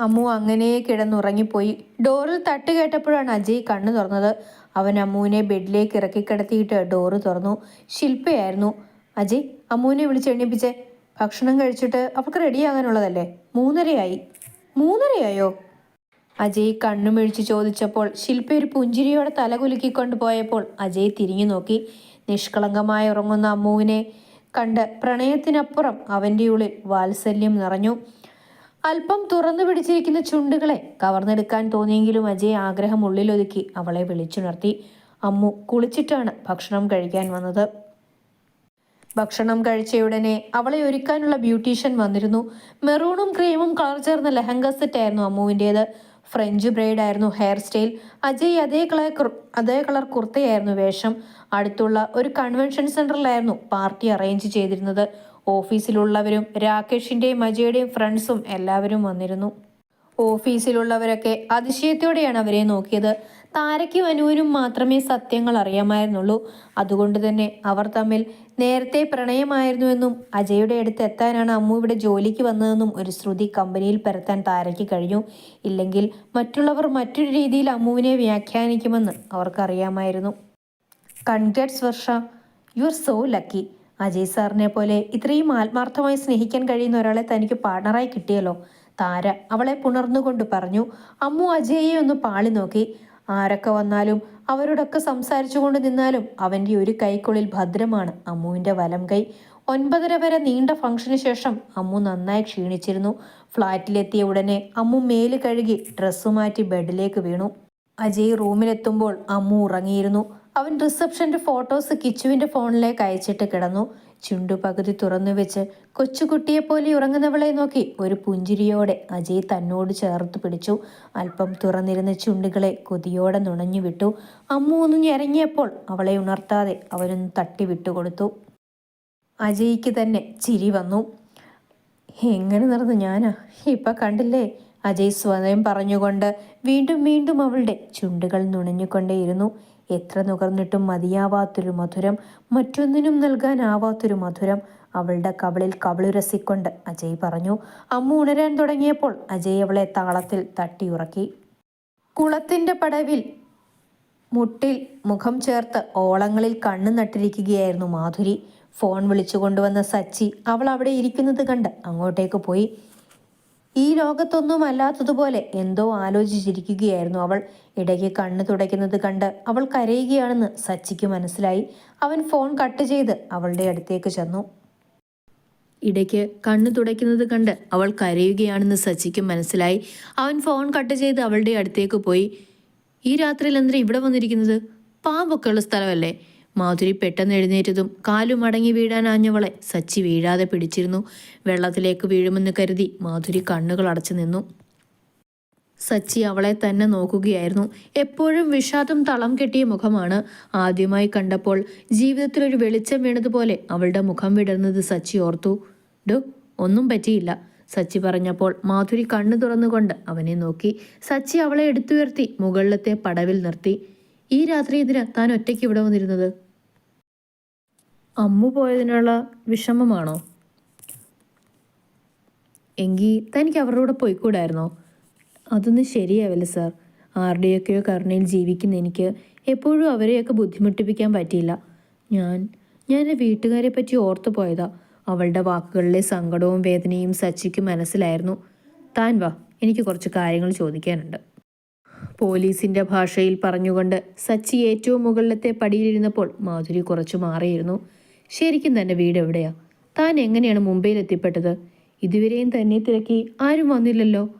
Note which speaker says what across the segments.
Speaker 1: അമ്മു അങ്ങനെ കിടന്നുറങ്ങിപ്പോയി. ഡോറിൽ തട്ട് കേട്ടപ്പോഴാണ് അജയ് കണ്ണു തുറന്നത്. അവൻ അമ്മുവിനെ ബെഡിലേക്ക് ഇറക്കി കിടത്തിയിട്ട് ഡോറ് തുറന്നു. ശില്പയായിരുന്നു. അജയ് അമ്മുവിനെ വിളിച്ചെണ്ണിപ്പിച്ചേ ഭക്ഷണം കഴിച്ചിട്ട് അവൾക്ക് റെഡിയാകാനുള്ളതല്ലേ മൂന്നരയായി. മൂന്നരയായോ? അജയ് കണ്ണുമിഴിച്ച് ചോദിച്ചപ്പോൾ ശില്പ ഒരു പുഞ്ചിരിയോടെ തലകുലുക്കിക്കൊണ്ട് പോയപ്പോൾ അജയ് തിരിഞ്ഞു നോക്കി. നിഷ്കളങ്കമായി ഉറങ്ങുന്ന അമ്മുവിനെ കണ്ട് പ്രണയത്തിനപ്പുറം അവന്റെ ഉള്ളിൽ വാത്സല്യം നിറഞ്ഞു. അല്പം തുറന്നു പിടിച്ചിരിക്കുന്ന ചുണ്ടുകളെ കവർന്നെടുക്കാൻ തോന്നിയെങ്കിലും അജയ് ആഗ്രഹം ഉള്ളിലൊതുക്കി അവളെ വിളിച്ചുണർത്തി. അമ്മു കുളിച്ചിട്ടാണ് ഭക്ഷണം കഴിക്കാൻ വന്നത്. ഭക്ഷണം കഴിച്ചയുടനെ അവളെ ഒരുക്കാനുള്ള ബ്യൂട്ടീഷ്യൻ വന്നിരുന്നു. മെറൂണും ക്രീമും കളർ ചേർന്ന ലെഹങ്ക സെറ്റ് ആയിരുന്നു അമ്മുവിന്റേത് ഫ്രഞ്ച് ബ്രൈഡ് ആയിരുന്നു ഹെയർ സ്റ്റൈൽ. അജയ് അതേ കളർ അതേ കളർ കുർത്തയായിരുന്നു വേഷം. അടുത്തുള്ള ഒരു കൺവെൻഷൻ സെന്ററിലായിരുന്നു പാർട്ടി അറേഞ്ച് ചെയ്തിരുന്നത്. ഓഫീസിലുള്ളവരും രാകേഷിന്റെയും അജയുടെയും ഫ്രണ്ട്സും എല്ലാവരും വന്നിരുന്നു. ഓഫീസിലുള്ളവരൊക്കെ അതിശയത്തോടെയാണ് അവരെ നോക്കിയത്. താരയ്ക്കും അനുവിനും മാത്രമേ സത്യങ്ങൾ അറിയാമായിരുന്നുള്ളൂ. അതുകൊണ്ട് തന്നെ അവർ തമ്മിൽ നേരത്തെ പ്രണയമായിരുന്നുവെന്നും അജയുടെ അടുത്ത് എത്താനാണ് അമ്മു ഇവിടെ ജോലിക്ക് വന്നതെന്നും ഒരു ശ്രുതി കമ്പനിയിൽ പരത്താൻ താരയ്ക്ക് കഴിഞ്ഞു. ഇല്ലെങ്കിൽ മറ്റുള്ളവർ മറ്റൊരു രീതിയിൽ അമ്മുവിനെ വ്യാഖ്യാനിക്കുമെന്ന് അവർക്കറിയാമായിരുന്നു. Congrats Varsha you are so lucky. Ajay സാറിനെ പോലെ ഇത്രയും ആത്മാർത്ഥമായി സ്നേഹിക്കാൻ കഴിയുന്ന ഒരാളെ തനിക്ക് പാർട്ണറായി കിട്ടിയല്ലോ. താര അവളെ പുണർന്നുകൊണ്ട് പറഞ്ഞു അമ്മു അജയെ ഒന്ന് പാളി നോക്കി. ആരൊക്കെ വന്നാലും അവരോടൊക്കെ സംസാരിച്ചുകൊണ്ട് നിന്നാലും അവന്റെ ഒരു കൈക്കുള്ളിൽ ഭദ്രമാണ് അമ്മുവിന്റെ വലം കൈ. ഒൻപതര വരെ നീണ്ട ഫംഗ്ഷന് ശേഷം അമ്മു നന്നായി ക്ഷീണിച്ചിരുന്നു. ഫ്ലാറ്റിലെത്തിയ ഉടനെ അമ്മു മേൽ കഴുകി ഡ്രസ്സ് മാറ്റി ബെഡിലേക്ക് വീണു. അജയ് റൂമിലെത്തുമ്പോൾ അമ്മു ഉറങ്ങിയിരുന്നു. അവൻ റിസപ്ഷന്റെ ഫോട്ടോസ് കിച്ചുവിന്റെ ഫോണിലേക്ക് അയച്ചിട്ട് കിടന്നു. ചുണ്ടു പകുതി തുറന്നു വെച്ച് കൊച്ചുകുട്ടിയെ പോലെ ഉറങ്ങുന്നവളെ നോക്കി ഒരു പുഞ്ചിരിയോടെ അജയ് തന്നോട് ചേർത്ത് പിടിച്ചു. അല്പം തുറന്നിരുന്ന ചുണ്ടുകളെ കൊതിയോടെ നുണഞ്ഞു വിട്ടു. അമ്മു ഒന്ന് ഞെരങ്ങിയപ്പോൾ അവളെ ഉണർത്താതെ അവനൊന്ന് തട്ടി വിട്ടുകൊടുത്തു. അജയ്ക്ക് തന്നെ ചിരി വന്നു. എങ്ങനെ നടന്നു ഞാനാ? ഇപ്പൊ കണ്ടില്ലേ? അജയ് സ്വയം പറഞ്ഞുകൊണ്ട് വീണ്ടും വീണ്ടും അവളുടെ ചുണ്ടുകൾ നുണഞ്ഞുകൊണ്ടേയിരുന്നു. എത്ര നുകർന്നിട്ടും മതിയാവാത്തൊരു മധുരം മറ്റൊന്നിനും നൽകാനാവാത്തൊരു മധുരം അവളുടെ കവളിൽ കവളുരസിക്കൊണ്ട് അജയ് പറഞ്ഞു. അമ്മ ഉണരാൻ തുടങ്ങിയപ്പോൾ അജയ് അവളെ താളത്തിൽ തട്ടിയുറക്കി. കുളത്തിന്റെ പടവിൽ മുട്ടിൽ മുഖം ചേർത്ത് ഓളങ്ങളിൽ കണ്ണു നട്ടിരിക്കുകയായിരുന്നു മാധുരി. ഫോൺ വിളിച്ചു കൊണ്ടുവന്ന സച്ചി അവൾ അവിടെ ഇരിക്കുന്നത് കണ്ട് അങ്ങോട്ടേക്ക് പോയി. ഈ ലോകത്തൊന്നും അല്ലാത്തതുപോലെ എന്തോ ആലോചിച്ചിരിക്കുകയായിരുന്നു അവൾ. ഇടയ്ക്ക് കണ്ണ് തുടയ്ക്കുന്നത് കണ്ട് അവൾ കരയുകയാണെന്ന് സച്ചിക്ക് മനസ്സിലായി. അവൻ ഫോൺ കട്ട് ചെയ്ത് അവളുടെ അടുത്തേക്ക് ചെന്നു. ഇടയ്ക്ക് കണ്ണു തുടയ്ക്കുന്നത് കണ്ട് അവൾ കരയുകയാണെന്ന് സച്ചിക്ക് മനസ്സിലായി. അവൻ ഫോൺ കട്ട് ചെയ്ത് അവളുടെ അടുത്തേക്ക് പോയി. ഈ രാത്രിയിൽ എന്തിനാ ഇവിടെ വന്നിരിക്കുന്നത്? പാമ്പൊക്കെയുള്ള സ്ഥലമല്ലേ? മാധുരി പെട്ടെന്ന് എഴുന്നേറ്റതും കാലു മടങ്ങി വീഴാനാഞ്ഞവളെ സച്ചി വീഴാതെ പിടിച്ചിരുന്നു. വെള്ളത്തിലേക്ക് വീഴുമെന്ന് കരുതി മാധുരി കണ്ണുകൾ അടച്ചു നിന്നു. സച്ചി അവളെ തന്നെ നോക്കുകയായിരുന്നു. എപ്പോഴും വിഷാദം തളം കെട്ടിയ മുഖമാണ്. ആദ്യമായി കണ്ടപ്പോൾ ജീവിതത്തിൽ ഒരു വെളിച്ചം വീണതുപോലെ അവളുടെ മുഖം വിടർന്നത് സച്ചി ഓർത്തു. ഡു ഒന്നും പറ്റിയില്ല സച്ചി പറഞ്ഞപ്പോൾ മാധുരി കണ്ണു തുറന്നുകൊണ്ട് അവനെ നോക്കി. സച്ചി അവളെ എടുത്തുയർത്തി മുകളിലത്തെ പടവിൽ നിർത്തി. ഈ രാത്രി എന്തിനാ താൻ ഒറ്റയ്ക്ക് ഇവിടെ വന്നിരുന്നത്? അമ്മു പോയതിനുള്ള വിഷമമാണോ? എങ്കിൽ തനിക്ക് അവരുടെ കൂടെ പോയിക്കൂടായിരുന്നോ? അതൊന്നും ശരിയാവില്ല സാർ. ആരുടെയൊക്കെയോ കരുണയിൽ ജീവിക്കുന്ന എനിക്ക് എപ്പോഴും അവരെയൊക്കെ ബുദ്ധിമുട്ടിപ്പിക്കാൻ പറ്റിയില്ല. ഞാൻ ഞാൻ എന്റെ വീട്ടുകാരെ പറ്റി ഓർത്തു പോയതാ. അവളുടെ വാക്കുകളിലെ സങ്കടവും വേദനയും സച്ചിക്ക് മനസ്സിലായിരുന്നു. താൻ വാ എനിക്ക് കുറച്ച് കാര്യങ്ങൾ ചോദിക്കാനുണ്ട്. പോലീസിന്റെ ഭാഷയിൽ പറഞ്ഞുകൊണ്ട് സച്ചി ഏറ്റവും മുകളിലത്തെ പടിയിലിരുന്നപ്പോൾ മാധുരി കുറച്ചു മാറിയിരുന്നു. ശരിക്കും തന്റെ വീട് എവിടെയാ? താൻ എങ്ങനെയാണ് മുംബൈയിൽ എത്തിപ്പെട്ടത്? ഇതുവരെയും തന്നെ തിരക്കി ആരും വന്നില്ലല്ലോ?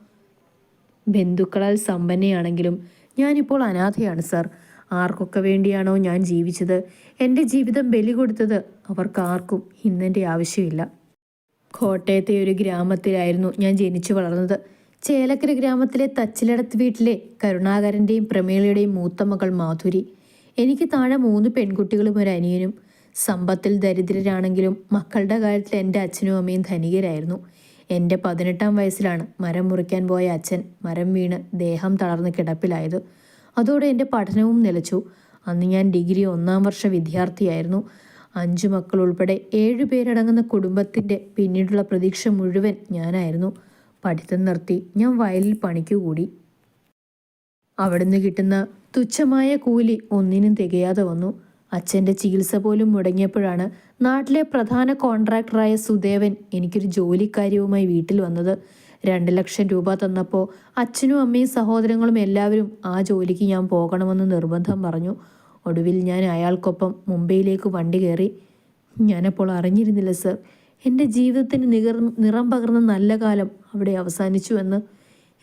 Speaker 1: ബന്ധുക്കളാൽ സമ്പന്നയാണെങ്കിലും ഞാനിപ്പോൾ അനാഥയാണ് സാർ. ആർക്കൊക്കെ വേണ്ടിയാണോ ഞാൻ ജീവിച്ചത്? എന്റെ ജീവിതം ബലി കൊടുത്തത് അവർക്കാർക്കും ഇന്നെന്റെ ആവശ്യമില്ല. കോട്ടയത്തെ ഒരു ഗ്രാമത്തിലായിരുന്നു ഞാൻ ജനിച്ചു വളർന്നത്. ചേലക്കര ഗ്രാമത്തിലെ തച്ചിലടത്ത് വീട്ടിലെ കരുണാകരന്റെയും പ്രമേളയുടെയും മൂത്ത മകൾ മാധുരി. എനിക്ക് താഴെ മൂന്ന് പെൺകുട്ടികളും ഒരു അനിയനും. സമ്പത്തിൽ ദരിദ്രരാണെങ്കിലും മക്കളുടെ കാര്യത്തിൽ എന്റെ അച്ഛനും അമ്മയും ധനികരായിരുന്നു. എന്റെ പതിനെട്ടാം വയസ്സിലാണ് മരം മുറിക്കാൻ പോയ അച്ഛൻ മരം വീണ് ദേഹം തളർന്ന് കിടപ്പിലായത്. അതോടെ എന്റെ പഠനവും നിലച്ചു. അന്ന് ഞാൻ ഡിഗ്രി ഒന്നാം വർഷ വിദ്യാർത്ഥിയായിരുന്നു. അഞ്ചു മക്കൾ ഉൾപ്പെടെ ഏഴ് പേരടങ്ങുന്ന കുടുംബത്തിന്റെ പിന്നീടുള്ള പ്രതീക്ഷ മുഴുവൻ ഞാനായിരുന്നു. പഠിത്തം നിർത്തി ഞാൻ വയലിൽ പണിക്കു കൂടി. അവിടുന്ന് കിട്ടുന്ന തുച്ഛമായ കൂലി ഒന്നിനും തികയാതെ വന്നു. അച്ഛന്റെ ചികിത്സ പോലും മുടങ്ങിയപ്പോഴാണ് നാട്ടിലെ പ്രധാന കോൺട്രാക്ടറായ സുദേവൻ എനിക്കൊരു ജോലിക്കാര്യവുമായി വീട്ടിൽ വന്നത്. രണ്ട് ലക്ഷം രൂപ തന്നപ്പോൾ അച്ഛനും അമ്മയും സഹോദരങ്ങളും എല്ലാവരും ആ ജോലിക്ക് ഞാൻ പോകണമെന്ന് നിർബന്ധം പറഞ്ഞു. ഒടുവിൽ ഞാൻ അയാൾക്കൊപ്പം മുംബൈയിലേക്ക് വണ്ടി കയറി. ഞാനപ്പോൾ അറിഞ്ഞിരുന്നില്ല സർ. എന്റെ ജീവിതത്തിന് നികർ നിറം പകർന്ന നല്ല കാലം അവിടെ അവസാനിച്ചു എന്ന്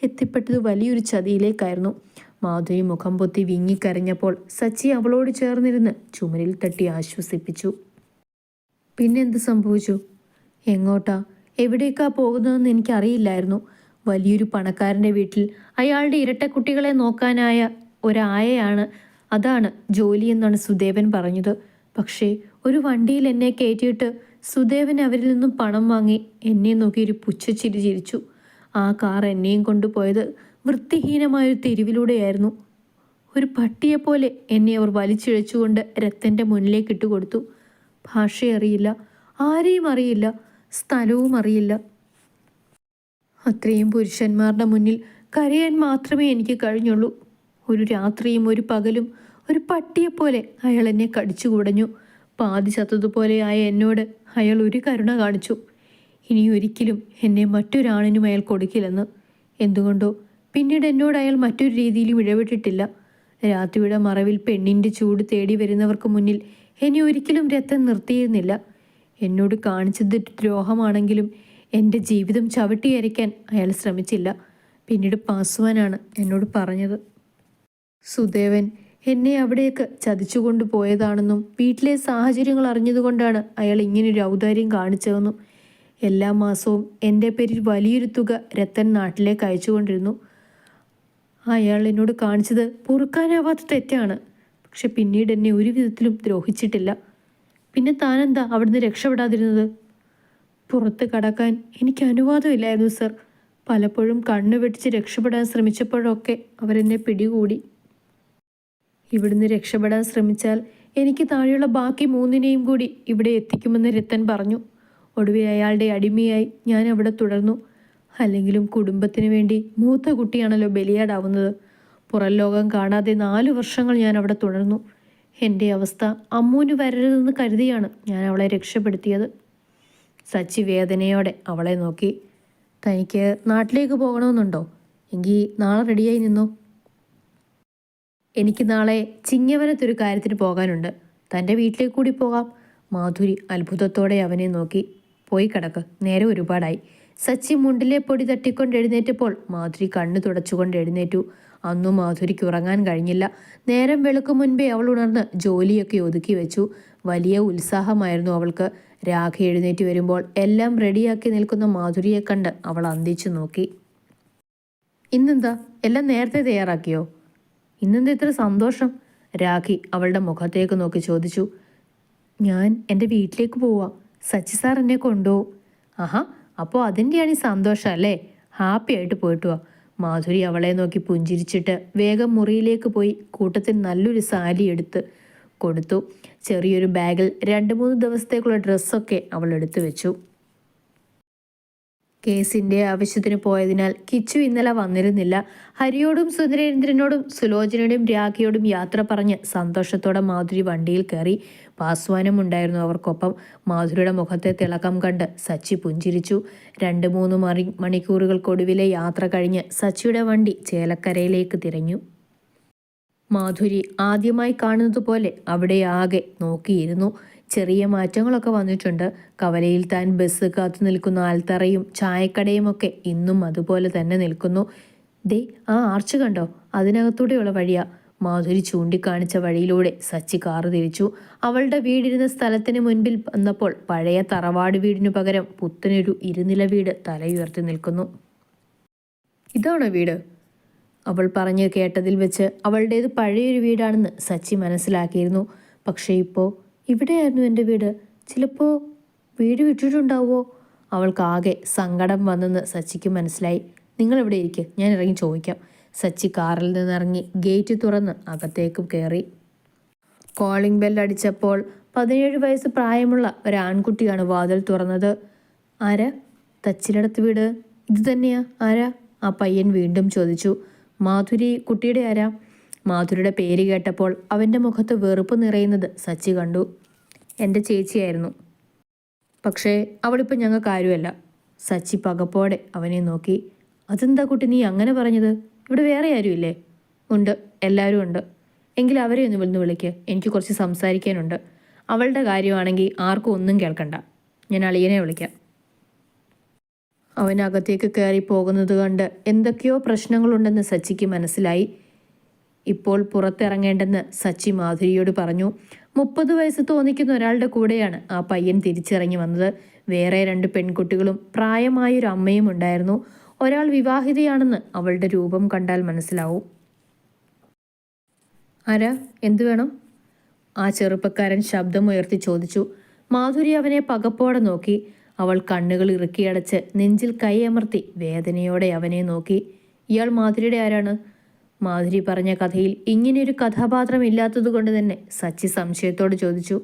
Speaker 1: എത്തിപ്പെട്ടത് വലിയൊരു ചതിയിലേക്കായിരുന്നു. മാധുരി മുഖം പൊത്തി വിങ്ങിക്കരഞ്ഞപ്പോൾ സച്ചി അവളോട് ചേർന്നിരുന്ന് ചുമരിൽ തട്ടി ആശ്വസിപ്പിച്ചു. പിന്നെന്ത് സംഭവിച്ചു? എങ്ങോട്ടാ? എവിടേക്കാ പോകുന്നതെന്ന് എനിക്കറിയില്ലായിരുന്നു. വലിയൊരു പണക്കാരന്റെ വീട്ടിൽ അയാളുടെ ഇരട്ടക്കുട്ടികളെ നോക്കാനായ ഒരായയാണ്. അതാണ് ജോലി എന്നാണ് സുദേവൻ പറഞ്ഞത്. പക്ഷേ ഒരു വണ്ടിയിൽ എന്നെ കയറ്റിയിട്ട് സുദേവൻ അവരിൽ നിന്നും പണം വാങ്ങി എന്നെ നോക്കി ഒരു പുച്ഛച്ചിരി ചിരിച്ചു. ആ കാർ എന്നെയും കൊണ്ടുപോയത് വൃത്തിഹീനമായൊരു തെരുവിലൂടെയായിരുന്നു. ഒരു പട്ടിയെപ്പോലെ എന്നെ അവർ വലിച്ചിഴച്ചുകൊണ്ട് രത്തന്റെ മുന്നിലേക്ക് ഇട്ടുകൊടുത്തു. ഭാഷയറിയില്ല ആരെയും അറിയില്ല സ്ഥലവും അറിയില്ല. അത്രയും പുരുഷന്മാരുടെ മുന്നിൽ കരയാൻ മാത്രമേ എനിക്ക് കഴിഞ്ഞുള്ളൂ. ഒരു രാത്രിയും ഒരു പകലും ഒരു പട്ടിയെപ്പോലെ അയാൾ എന്നെ കടിച്ചു കുടഞ്ഞു പാതി ചത്തതുപോലെയായ എന്നോട് അയാൾ ഒരു കരുണ കാണിച്ചു. ഇനി ഒരിക്കലും എന്നെ മറ്റൊരാണിനും അയാൾ കൊടുക്കില്ലെന്ന്. എന്തുകൊണ്ടോ? പിന്നീട് എന്നോട് അയാൾ മറ്റൊരു രീതിയിലും ഇടപെട്ടിട്ടില്ല. രാത്രിയുടെ മറവിൽ പെണ്ണിന്റെ ചൂട് തേടി വരുന്നവർക്ക് മുന്നിൽ എന്നെ ഒരിക്കലും രക്തം നിർത്തിയിരുന്നില്ല. എന്നോട് കാണിച്ചത് ദ്രോഹമാണെങ്കിലും എന്റെ ജീവിതം ചവിട്ടിയരയ്ക്കാൻ അയാൾ ശ്രമിച്ചില്ല. പിന്നീട് പാസ്വാനാണ് എന്നോട് പറഞ്ഞത്. സുദേവൻ എന്നെ അവിടേക്ക് ചതിച്ചുകൊണ്ട് പോയതാണെന്നും വീട്ടിലെ സാഹചര്യങ്ങൾ അറിഞ്ഞതുകൊണ്ടാണ് അയാൾ ഇങ്ങനൊരു ഔദാര്യം കാണിച്ചതെന്നും. എല്ലാ മാസവും എന്റെ പേരിൽ വലിയൊരു തുക രത്തൻ നാട്ടിലേക്ക് അയച്ചുകൊണ്ടിരുന്നു. അയാൾ എന്നോട് കാണിച്ചത് പൊറുക്കാനാവാത്ത തെറ്റാണ്. പക്ഷെ പിന്നീട് എന്നെ ഒരു വിധത്തിലും ദ്രോഹിച്ചിട്ടില്ല. പിന്നെ താനെന്താ അവിടുന്ന് രക്ഷപ്പെടാതിരുന്നത്? പുറത്ത് കടക്കാൻ എനിക്ക് അനുവാദമില്ലായിരുന്നു സർ. പലപ്പോഴും കണ്ണു വെട്ടിച്ച് രക്ഷപ്പെടാൻ ശ്രമിച്ചപ്പോഴൊക്കെ അവരെന്നെ പിടികൂടി. ഇവിടുന്ന് രക്ഷപ്പെടാൻ ശ്രമിച്ചാൽ എനിക്ക് താഴെയുള്ള ബാക്കി മൂന്നിനെയും കൂടി ഇവിടെ എത്തിക്കുമെന്ന് രത്തൻ പറഞ്ഞു. ഒടുവിൽ അയാളുടെ അടിമയായി ഞാൻ അവിടെ തുടർന്നു. അല്ലെങ്കിലും കുടുംബത്തിന് വേണ്ടി മൂത്ത കുട്ടിയാണല്ലോ ബലിയാടാവുന്നത്. പുറം ലോകം കാണാതെ നാലു വർഷങ്ങൾ ഞാൻ അവിടെ തുടർന്നു. എന്റെ അവസ്ഥ അമ്മൂന് വരരുതെന്ന് കരുതിയാണ് ഞാൻ അവളെ രക്ഷപ്പെടുത്തിയത്. സച്ചി വേദനയോടെ അവളെ നോക്കി. തനിക്ക് നാട്ടിലേക്ക് പോകണമെന്നുണ്ടോ? എങ്കിൽ നാളെ റെഡിയായി നിന്നോ? എനിക്ക് നാളെ ചിങ്ങവനത്തൊരു കാര്യത്തിന് പോകാനുണ്ട്. തന്റെ വീട്ടിലേക്ക് കൂടി പോകാം. മാധുരി അത്ഭുതത്തോടെ അവനെ നോക്കി. പോയി കിടക്ക്. നേരെ ഒരുപാടായി. സച്ചി മുണ്ടിലെ പൊടി തട്ടിക്കൊണ്ട് എഴുന്നേറ്റപ്പോൾ മാധുരി കണ്ണു തുടച്ചുകൊണ്ട് എഴുന്നേറ്റു. അന്നും മാധുരിക്ക് ഉറങ്ങാൻ കഴിഞ്ഞില്ല. നേരം വെളുക്കും മുൻപേ അവൾ ഉണർന്ന് ജോലിയൊക്കെ ഒതുക്കി വെച്ചു. വലിയ ഉത്സാഹമായിരുന്നു അവൾക്ക്. രാഖ എഴുന്നേറ്റ് വരുമ്പോൾ എല്ലാം റെഡിയാക്കി നിൽക്കുന്ന മാധുരിയെ കണ്ട് അവൾ അന്തിച്ചു നോക്കി. ഇന്നെന്താ? എല്ലാം നേരത്തെ തയ്യാറാക്കിയോ? ഇന്നെന്താ ഇത്ര സന്തോഷം? രാഖി അവളുടെ മുഖത്തേക്ക് നോക്കി ചോദിച്ചു. ഞാൻ എന്റെ വീട്ടിലേക്ക് പോവാം. സച്ചി സാർ എന്നെ കൊണ്ടുപോകും ആഹാ അപ്പോൾ അതിന്റെയാണ് ഈ സന്തോഷം അല്ലേ? ഹാപ്പി ആയിട്ട് പോയിട്ട് വാ. മാധുരി അവളെ നോക്കി പുഞ്ചിരിച്ചിട്ട് വേഗം മുറിയിലേക്ക് പോയി കൂട്ടത്തിൽ നല്ലൊരു സാരി എടുത്ത് കൊടുത്തു. ചെറിയൊരു ബാഗിൽ രണ്ട് മൂന്ന് ദിവസത്തേക്കുള്ള ഡ്രസ്സൊക്കെ അവൾ എടുത്തു വെച്ചു. കേസിന്റെ ആവശ്യത്തിന് പോയതിനാൽ കിച്ചു ഇന്നലെ വന്നിരുന്നില്ല. ഹരിയോടും സുന്ദരേന്ദ്രനോടും സുലോചനയോടും രാഖിയോടും യാത്ര പറഞ്ഞ് സന്തോഷത്തോടെ മാധുരി വണ്ടിയിൽ കയറി. പാസ്വാനം ഉണ്ടായിരുന്നു അവർക്കൊപ്പം. മാധുരിയുടെ മുഖത്തെ തിളക്കം കണ്ട് സച്ചി പുഞ്ചിരിച്ചു. രണ്ട് മൂന്ന് മണി മണിക്കൂറുകൾക്കൊടുവിലെ യാത്ര കഴിഞ്ഞ് സച്ചിയുടെ വണ്ടി ചേലക്കരയിലേക്ക് തിരഞ്ഞു. മാധുരി ആദ്യമായി കാണുന്നതുപോലെ അവിടെ ആകെ നോക്കിയിരുന്നു. ചെറിയ മാറ്റങ്ങളൊക്കെ വന്നിട്ടുണ്ട്. കവലയിൽ താൻ ബസ് കാത്തു നിൽക്കുന്ന. ആൽത്തറയും ചായക്കടയും ഒക്കെ ഇന്നും അതുപോലെ തന്നെ നിൽക്കുന്നു. ദേ ആ ആർച്ച് കണ്ടോ? അതിനകത്തൂടെയുള്ള വഴിയാ. മാധുരി ചൂണ്ടിക്കാണിച്ച വഴിയിലൂടെ സച്ചി കാറ് തിരിച്ചു. അവളുടെ വീടിരുന്ന സ്ഥലത്തിന് മുൻപിൽ വന്നപ്പോൾ പഴയ തറവാട് വീടിനു പകരം പുത്തനൊരു ഇരുനില വീട് തലയുയർത്തി നിൽക്കുന്നു. ഇതാണോ വീട്? അവൾ പറഞ്ഞു കേട്ടതിൽ വെച്ച് അവളുടേത് പഴയൊരു വീടാണെന്ന് സച്ചി മനസ്സിലാക്കിയിരുന്നു. പക്ഷേ ഇപ്പോൾ ഇവിടെയായിരുന്നു എന്റെ വീട്. ചിലപ്പോൾ വീട് വിട്ടിട്ടുണ്ടാവോ? അവൾക്കാകെ സങ്കടം വന്നെന്ന് സച്ചിക്ക് മനസ്സിലായി. നിങ്ങൾ ഇവിടെ ഇരിക്കുക ഞാൻ ഇറങ്ങി ചോദിക്കാം. സച്ചി കാറിൽ നിന്നിറങ്ങി ഗേറ്റ് തുറന്ന് അകത്തേക്കും കയറി. കോളിംഗ് ബെൽ അടിച്ചപ്പോൾ പതിനേഴ് വയസ്സ് പ്രായമുള്ള ഒരു ആൺകുട്ടിയാണ് വാതിൽ തുറന്നത്. ആരാ? തച്ചിലടത്ത് വീട്? ഇത് തന്നെയാ? ആരാ? ആ പയ്യൻ വീണ്ടും ചോദിച്ചു. മാധുരി കുട്ടിയുടെ ആരാ? മാധുരിയുടെ പേര് കേട്ടപ്പോൾ അവന്റെ മുഖത്ത് വെറുപ്പ് നിറയുന്നത് സച്ചി കണ്ടു. എന്റെ ചേച്ചിയായിരുന്നു. പക്ഷേ അവളിപ്പോൾ ഞങ്ങൾക്ക് ആരുമല്ല സച്ചി പകപ്പോടെ അവനെ നോക്കി. അതെന്താ കുട്ടി നീ അങ്ങനെ പറഞ്ഞത്? ഇവിടെ വേറെ ആരുമില്ലേ? ഉണ്ട് എല്ലാവരും ഉണ്ട്. എങ്കിൽ അവരെ ഒന്ന് വിളിന്ന് വിളിക്ക്. എനിക്ക് കുറച്ച് സംസാരിക്കാനുണ്ട്. അവളുടെ കാര്യമാണെങ്കിൽ ആർക്കും ഒന്നും കേൾക്കണ്ട. ഞാൻ അളിയനെ വിളിക്കാം. അവനകത്തേക്ക് കയറി പോകുന്നത് കണ്ട് എന്തൊക്കെയോ പ്രശ്നങ്ങളുണ്ടെന്ന് സച്ചിക്ക് മനസ്സിലായി. ഇപ്പോൾ പുറത്തിറങ്ങേണ്ടെന്ന് സച്ചി മാധുരിയോട് പറഞ്ഞു. മുപ്പത് വയസ്സ് തോന്നിക്കുന്ന ഒരാളുടെ കൂടെയാണ് ആ പയ്യൻ തിരിച്ചിറങ്ങി വന്നത്. വേറെ രണ്ട് പെൺകുട്ടികളും പ്രായമായൊരു അമ്മയും ഉണ്ടായിരുന്നു. ഒരാൾ വിവാഹിതയാണെന്ന് അവളുടെ രൂപം കണ്ടാൽ മനസ്സിലാവും. ആരാ? എന്തു വേണം? ആ ചെറുപ്പക്കാരൻ ശബ്ദമുയർത്തി ചോദിച്ചു. മാധുരി അവനെ പകപ്പോടെ നോക്കി. അവൾ കണ്ണുകൾ ഇറുക്കിയടച്ച് നെഞ്ചിൽ കൈയമർത്തി വേദനയോടെ അവനെ നോക്കി. ഇയാൾ മാധുരിയുടെ ആരാണ്? മാധുരി പറഞ്ഞ കഥയിൽ ഇങ്ങനെയൊരു കഥാപാത്രം ഇല്ലാത്തതുകൊണ്ട് തന്നെ സച്ചി സംശയത്തോട് ചോദിച്ചു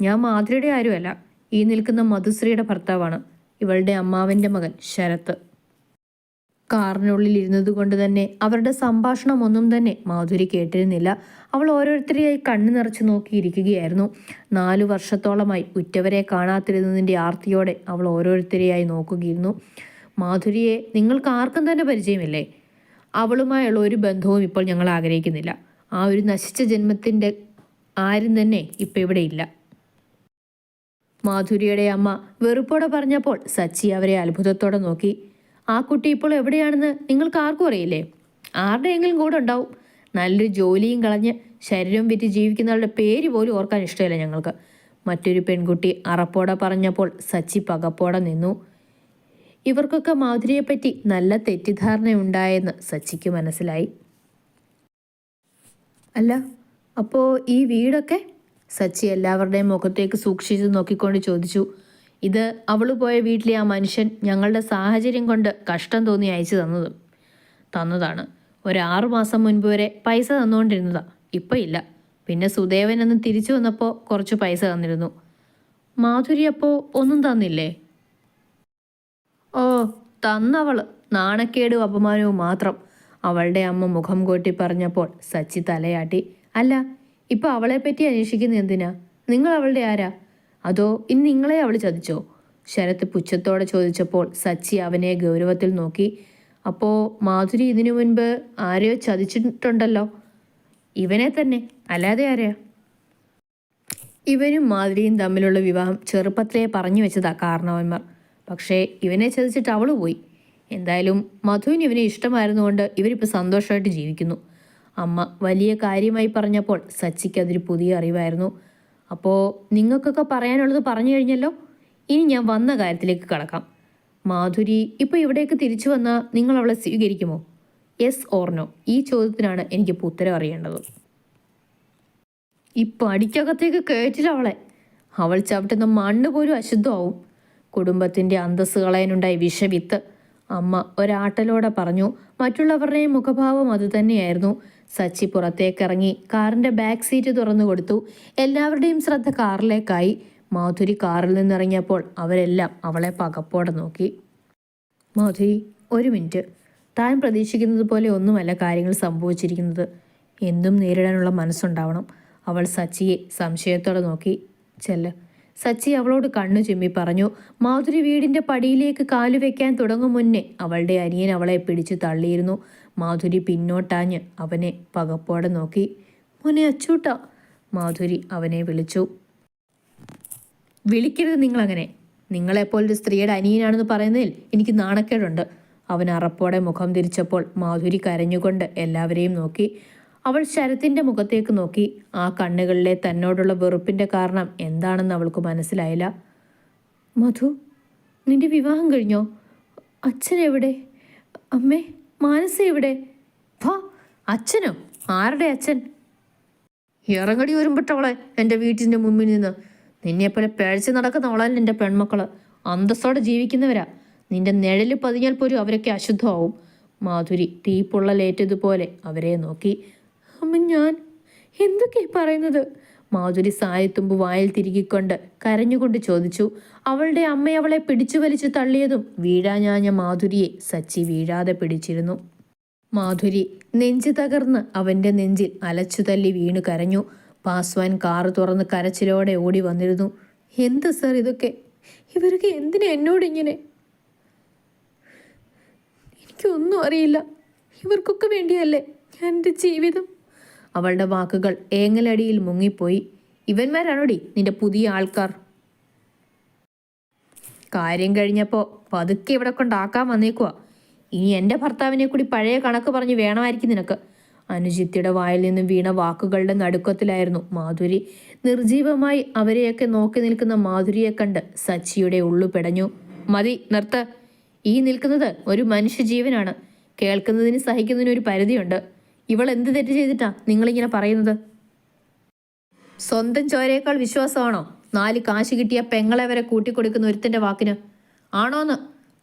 Speaker 1: ഞാൻ മാധുരിയുടെ ആരുമല്ല. ഈ നിൽക്കുന്ന മധുശ്രീയുടെ ഭർത്താവാണ്. ഇവളുടെ അമ്മാവന്റെ മകൻ ശരത്ത്. കാറിനുള്ളിൽ ഇരുന്നതുകൊണ്ട് തന്നെ അവരുടെ സംഭാഷണം ഒന്നും തന്നെ മാധുരി കേട്ടിരുന്നില്ല. അവൾ ഓരോരുത്തരെയായി കണ്ണു നിറച്ചു നോക്കിയിരിക്കുകയായിരുന്നു. നാലു വർഷത്തോളമായി ഉറ്റവരെ കാണാത്തിരുന്നതിന്റെ ആർത്തിയോടെ അവൾ ഓരോരുത്തരെയായി നോക്കുകയായിരുന്നു മാധുരിയെ നിങ്ങൾക്ക് ആർക്കും തന്നെ പരിചയമില്ലേ? അവളുമായുള്ള ഒരു ബന്ധവും ഇപ്പോൾ ഞങ്ങൾ ആഗ്രഹിക്കുന്നില്ല. ആ ഒരു നശിച്ച ജന്മത്തിന്റെ ആരും തന്നെ ഇപ്പം ഇവിടെ ഇല്ല. മാധുരിയുടെ അമ്മ വെറുപ്പോടെ പറഞ്ഞപ്പോൾ സച്ചി അവരെ അത്ഭുതത്തോടെ നോക്കി. ആ കുട്ടി ഇപ്പോൾ എവിടെയാണെന്ന് നിങ്ങൾക്ക് ആർക്കും അറിയില്ലേ? ആരുടെയെങ്കിലും കൂടെ ഉണ്ടാവും. നല്ലൊരു ജോലിയും കളഞ്ഞ് ശരീരം വിറ്റ് ജീവിക്കുന്നവരുടെ പേര് പോലും ഓർക്കാൻ ഇഷ്ടമില്ല ഞങ്ങൾക്ക്. മറ്റൊരു പെൺകുട്ടി അറപ്പോടെ പറഞ്ഞപ്പോൾ സച്ചി പകപ്പോടെ നിന്നു. ഇവർക്കൊക്കെ മാധുരിയെപ്പറ്റി നല്ല തെറ്റിദ്ധാരണയുണ്ടായെന്ന് സച്ചിക്ക് മനസ്സിലായി. അല്ല അപ്പോൾ ഈ വീടൊക്കെ? സച്ചി എല്ലാവരുടെയും മുഖത്തേക്ക് സൂക്ഷിച്ച് നോക്കിക്കൊണ്ട് ചോദിച്ചു. ഇത് അവൾ പോയ വീട്ടിലെ ആ മനുഷ്യൻ ഞങ്ങളുടെ സാഹചര്യം കൊണ്ട് കഷ്ടം തോന്നി അയച്ചു തന്നത്. തന്നതാണ്. ഒരു ആറു മാസം മുൻപ് വരെ പൈസ തന്നുകൊണ്ടിരുന്നതാ. ഇപ്പം ഇല്ല. പിന്നെ സുദേവൻ എന്ന് തിരിച്ചു വന്നപ്പോൾ കുറച്ച് പൈസ തന്നിരുന്നു. മാധുരി അപ്പോൾ ഒന്നും തന്നില്ലേ? തന്നവൾ. നാണക്കേടും അപമാനവും മാത്രം. അവളുടെ അമ്മ മുഖം കൂട്ടി പറഞ്ഞപ്പോൾ സച്ചി തലയാട്ടി. അല്ല ഇപ്പൊ അവളെ പറ്റി അന്വേഷിക്കുന്ന എന്തിനാ? നിങ്ങൾ അവളുടെ ആരാ? അതോ ഇന്ന് നിങ്ങളെ അവൾ ചതിച്ചോ? ശരത്ത് പുച്ഛത്തോടെ ചോദിച്ചപ്പോൾ സച്ചി അവനെ ഗൗരവത്തിൽ നോക്കി. അപ്പോൾ മാധുരി ഇതിനു മുൻപ് ആരെയോ ചതിച്ചിട്ടുണ്ടല്ലോ? ഇവനെ തന്നെ അല്ലാതെ ആരെയാ? ഇവനും മാധുരിയും തമ്മിലുള്ള വിവാഹം ചെറുപ്പത്തിലേ പറഞ്ഞു വെച്ചതാ കാരണവന്മാർ. പക്ഷേ ഇവനെ ചതിച്ചിട്ട് അവൾ പോയി. എന്തായാലും മധുവിന് ഇവനെ ഇഷ്ടമായിരുന്നുകൊണ്ട് ഇവരിപ്പോൾ സന്തോഷമായിട്ട് ജീവിക്കുന്നു. അമ്മ വലിയ കാര്യമായി പറഞ്ഞപ്പോൾ സച്ചിക്ക് അതൊരു പുതിയ അറിവായിരുന്നു. അപ്പോൾ നിങ്ങൾക്കൊക്കെ പറയാനുള്ളത് പറഞ്ഞു കഴിഞ്ഞല്ലോ? ഇനി ഞാൻ വന്ന കാര്യത്തിലേക്ക് കടക്കാം. മാധുരി ഇപ്പോൾ ഇവിടേക്ക് തിരിച്ചു വന്നാൽ നിങ്ങൾ അവളെ സ്വീകരിക്കുമോ? യെസ് ഓർനോ ഈ ചോദ്യത്തിനാണ് എനിക്കിപ്പോൾ ഉത്തരം അറിയേണ്ടത്. ഈ അടിക്കകത്തേക്ക് കയറ്റില്ല അവളെ. അവൾ ചവിട്ടുന്ന മണ്ണ് പോലും അശുദ്ധമാവും. കുടുംബത്തിന്റെ അന്തസ് കളയാനുണ്ടായ വിഷവിത്ത്. അമ്മ ഒരാട്ടലോടെ പറഞ്ഞു മറ്റുള്ളവരുടെയും മുഖഭാവം അതുതന്നെയായിരുന്നു സച്ചി പുറത്തേക്കിറങ്ങി കാറിന്റെ ബാക്ക് സീറ്റ് തുറന്നു കൊടുത്തു. എല്ലാവരുടെയും ശ്രദ്ധ കാറിലേക്കായി. മാധുരി കാറിൽ നിന്നിറങ്ങിയപ്പോൾ അവരെല്ലാം അവളെ പകപ്പോടെ നോക്കി. മാധുരി ഒരു മിനിറ്റ്. താൻ പ്രതീക്ഷിക്കുന്നത് പോലെ ഒന്നുമല്ല കാര്യങ്ങൾ സംഭവിച്ചിരിക്കുന്നത്. എന്തും നേരിടാനുള്ള മനസ്സുണ്ടാവണം. അവൾ സച്ചിയെ സംശയത്തോടെ നോക്കി. ചെല്ല്. സച്ചി അവളോട് കണ്ണു ചിമ്മി പറഞ്ഞു മാധുരി വീടിന്റെ പടിയിലേക്ക് കാലു വെക്കാൻ തുടങ്ങും മുന്നേ അവളുടെ അനിയൻ അവളെ പിടിച്ചു തള്ളിയിരുന്നു. മാധുരി പിന്നോട്ടാഞ്ഞ് അവനെ പകപ്പോടെ നോക്കി. മോനെ അച്ചൂട്ട മാധുരി അവനെ വിളിച്ചു. വിളിക്കരുത് നിങ്ങളങ്ങനെ. നിങ്ങളെപ്പോലൊരു സ്ത്രീയുടെ അനിയനാണെന്ന് പറയുന്നതിൽ എനിക്ക് നാണക്കേടുണ്ട്. അവൻ അറപ്പോടെ മുഖം തിരിച്ചപ്പോൾ മാധുരി കരഞ്ഞുകൊണ്ട് എല്ലാവരെയും നോക്കി. അവൾ ശരത്തിന്റെ മുഖത്തേക്ക് നോക്കി. ആ കണ്ണുകളിലെ തന്നോടുള്ള വെറുപ്പിന്റെ കാരണം എന്താണെന്ന് അവൾക്ക് മനസ്സിലായില്ല. മധു നിന്റെ വിവാഹം കഴിഞ്ഞോ? അച്ഛൻ എവിടെ? അമ്മേ മാനസ എവിടെ? വാ അച്ഛനോ? ആരുടെ അച്ഛൻ? ഇറങ്ങടി വരുമ്പോട്ടവളെ എന്റെ വീട്ടിന്റെ മുമ്പിൽ നിന്ന്. നിന്നെപ്പോലെ പേഴ്ച നടക്കുന്നവളല്ല എന്റെ പെൺമക്കൾ. അന്തസ്സോടെ ജീവിക്കുന്നവരാ. നിന്റെ നിഴൽ പതിഞ്ഞാൽ പോലും അവരൊക്കെ അശുദ്ധമാവും. മാധുരി തീപ്പൊള്ളലേറ്റതുപോലെ അവരെ നോക്കി. അമ്മ ഞാൻ എന്തൊക്കെ പറയുന്നത്? മാധുരി സായത്തുമ്പ് വായിൽ തിരികിക്കൊണ്ട് കരഞ്ഞുകൊണ്ട് ചോദിച്ചു. അവളുടെ അമ്മ അവളെ പിടിച്ചു വലിച്ചു തള്ളിയതും വീഴാഞ്ഞാഞ്ഞ മാധുരിയെ സച്ചി വീഴാതെ പിടിച്ചിരുന്നു. മാധുരി നെഞ്ചു തകർന്ന് അവന്റെ നെഞ്ചിൽ അലച്ചു തല്ലി വീണു കരഞ്ഞു. പാസ്വാൻ കാറ് തുറന്ന് കരച്ചിലോടെ ഓടി വന്നിരുന്നു. എന്ത് സർ ഇതൊക്കെ? ഇവർക്ക് എന്തിനാ എന്നോട് ഇങ്ങനെ? എനിക്കൊന്നും അറിയില്ല. ഇവർക്കൊക്കെ വേണ്ടിയല്ലേ? ഞാൻ എന്റെ ജീവിതം അവളുടെ വാക്കുകൾ ഏങ്ങലടിയിൽ മുങ്ങിപ്പോയി. ഇവന്മാരാണോടി നിന്റെ പുതിയ ആൾക്കാർ? കാര്യം കഴിഞ്ഞപ്പോൾ പതുക്കെ ഇവിടെ കൊണ്ടാക്കാൻ വന്നേക്കുവാ. ഇനി എന്റെ ഭർത്താവിനെ കൂടി പഴയ കണക്ക് പറഞ്ഞ് വേണമായിരിക്കും നിനക്ക്. അനുജിത്തിയുടെ വായിൽ നിന്നും വീണ വാക്കുകളുടെ നടുക്കത്തിലായിരുന്നു മാധുരി. നിർജീവമായി അവരെയൊക്കെ നോക്കി നിൽക്കുന്ന മാധുരിയെ കണ്ട് സച്ചിയുടെ ഉള്ളു പിടഞ്ഞു. മതി നിർത്ത്. ഈ നിൽക്കുന്നത് ഒരു മനുഷ്യജീവനാണ്. കേൾക്കുന്നതിന് സഹിക്കുന്നതിന് ഒരു പരിധിയുണ്ട്. ഇവൾ എന്ത് തെറ്റ് ചെയ്തിട്ടാ നിങ്ങളിങ്ങനെ പറയുന്നത്? സ്വന്തം ചോരയേക്കാൾ വിശ്വാസമാണോ? നാല് കാശ് കിട്ടിയ പെങ്ങളെ വരെ കൂട്ടിക്കൊടുക്കുന്ന ഒരുത്തന്റെ വാക്കിന്? ആണോന്ന്?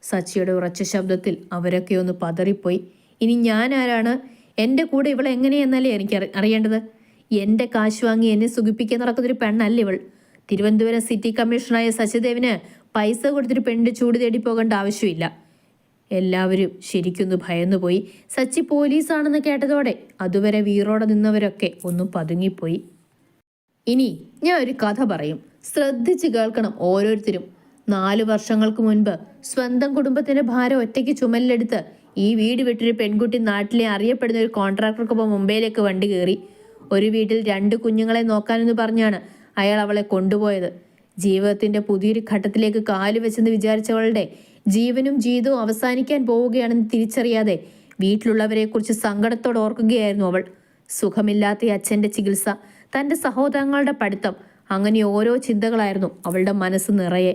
Speaker 1: സച്ചിയുടെ ഉറച്ച ശബ്ദത്തിൽ അവരൊക്കെ ഒന്ന് പതറിപ്പോയി. ഇനി ഞാൻ ആരാണ്? എന്റെ കൂടെ ഇവളെ എങ്ങനെയെന്നല്ലേ എനിക്ക് അറിയേണ്ടത്? എന്റെ കാശ് വാങ്ങി എന്നെ സുഖിപ്പിക്കാൻ നടക്കുന്നൊരു പെണ്ണല്ല ഇവൾ? തിരുവനന്തപുരം സിറ്റി കമ്മീഷണറായ സച്ചിദേവിന് പൈസ കൊടുത്തിട്ട് പെണ്ണിന്റെ ചൂട് തേടി പോകേണ്ട ആവശ്യമില്ല. എല്ലാവരും ശരിക്കൊന്ന് ഭയന്നുപോയി. സച്ചി പോലീസാണെന്ന് കേട്ടതോടെ അതുവരെ വീറോടെ നിന്നവരൊക്കെ ഒന്ന് പതുങ്ങിപ്പോയി. ഇനി ഞാൻ ഒരു കഥ പറയും. ശ്രദ്ധിച്ച് കേൾക്കണം ഓരോരുത്തരും. നാലു വർഷങ്ങൾക്ക് മുൻപ് സ്വന്തം കുടുംബത്തിന്റെ ഭാരം ഒറ്റയ്ക്ക് ചുമലിലെടുത്ത് ഈ വീട് വിട്ടൊരു പെൺകുട്ടി നാട്ടിലെ അറിയപ്പെടുന്ന ഒരു കോൺട്രാക്ടർക്കൊപ്പം മുംബൈയിലേക്ക് വണ്ടി കയറി. ഒരു വീട്ടിൽ രണ്ട് കുഞ്ഞുങ്ങളെ നോക്കാനെന്ന് പറഞ്ഞാണ് അയാൾ അവളെ കൊണ്ടുപോയത്. ജീവിതത്തിന്റെ പുതിയൊരു ഘട്ടത്തിലേക്ക് കാലു വെച്ചെന്ന് വിചാരിച്ചവളുടെ ജീവനും ജീവിതവും അവസാനിക്കാൻ പോവുകയാണെന്ന് തിരിച്ചറിയാതെ വീട്ടിലുള്ളവരെക്കുറിച്ച് സങ്കടത്തോടെ ഓർക്കുകയായിരുന്നു അവൾ. സുഖമില്ലാത്ത അച്ഛന്റെ ചികിത്സ തന്റെ സഹോദരങ്ങളുടെ പഠിത്തം അങ്ങനെ ഓരോ ചിന്തകളായിരുന്നു അവളുടെ മനസ്സ് നിറയെ.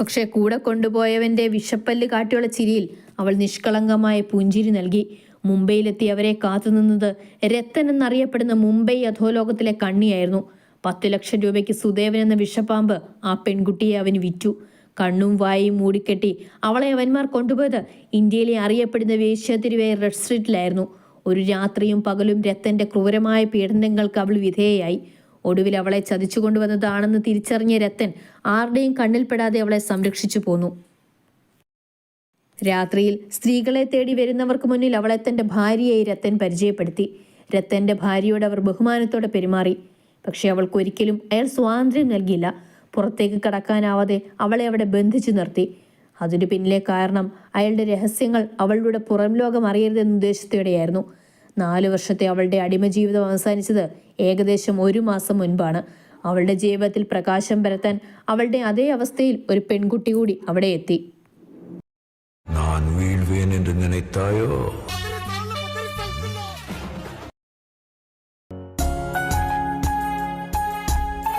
Speaker 1: പക്ഷേ കൂടെ കൊണ്ടുപോയവന്റെ വിഷപ്പല്ല് കാട്ടിയുള്ള ചിരിയിൽ അവൾ നിഷ്കളങ്കമായ പുഞ്ചിരി നൽകി. മുംബൈയിലെത്തി അവരെ കാത്തുനിന്നത് രത്തൻ എന്നറിയപ്പെടുന്ന മുംബൈ അധോലോകത്തിലെ കണ്ണിയായിരുന്നു. പത്തു ലക്ഷം രൂപയ്ക്ക് സുദേവൻ എന്ന വിഷപ്പാമ്പ് ആ പെൺകുട്ടിയെ അവന് വിറ്റു. കണ്ണും വായും മൂടിക്കെട്ടി അവളെ അവന്മാർ കൊണ്ടുപോയത്. ഇന്ത്യയിലെ അറിയപ്പെടുന്ന വേശ്യാതിരുവേ റെഡ് സ്ട്രീറ്റിലായിരുന്നു ഒരു രാത്രിയും പകലും രത്തന്റെ ക്രൂരമായ പീഡനങ്ങൾക്ക് അവൾ വിധേയയായി. ഒടുവിൽ അവളെ ചതിച്ചു കൊണ്ടുവന്നതാണെന്ന് തിരിച്ചറിഞ്ഞ രത്തൻ ആരുടെയും കണ്ണിൽപ്പെടാതെ അവളെ സംരക്ഷിച്ചു പോന്നു. രാത്രിയിൽ സ്ത്രീകളെ തേടി വരുന്നവർക്ക് മുന്നിൽ അവളെ തന്റെ ഭാര്യയായി രത്തൻ പരിചയപ്പെടുത്തി. രത്തന്റെ ഭാര്യയോട് അവർ ബഹുമാനത്തോടെ പെരുമാറി. പക്ഷേ അവൾക്കൊരിക്കലും അയാൾ സ്വാതന്ത്ര്യം നൽകിയില്ല. പുറത്തേക്ക് കടക്കാനാവാതെ അവളെ അവിടെ ബന്ധിച്ചു നിർത്തി. അതിനു പിന്നിലെ കാരണം അയാളുടെ രഹസ്യങ്ങൾ അവളുടെ പുറം ലോകം അറിയരുതെന്ന ഉദ്ദേശത്തോടെയായിരുന്നു. നാല് വർഷത്തെ അവളുടെ അടിമ ജീവിതം അവസാനിച്ചത് ഏകദേശം ഒരു മാസം മുൻപാണ്. അവളുടെ ജീവിതത്തിൽ പ്രകാശം പരത്താൻ അവളുടെ അതേ അവസ്ഥയിൽ ഒരു പെൺകുട്ടി കൂടി അവിടെ എത്തി.
Speaker 2: ഞാൻ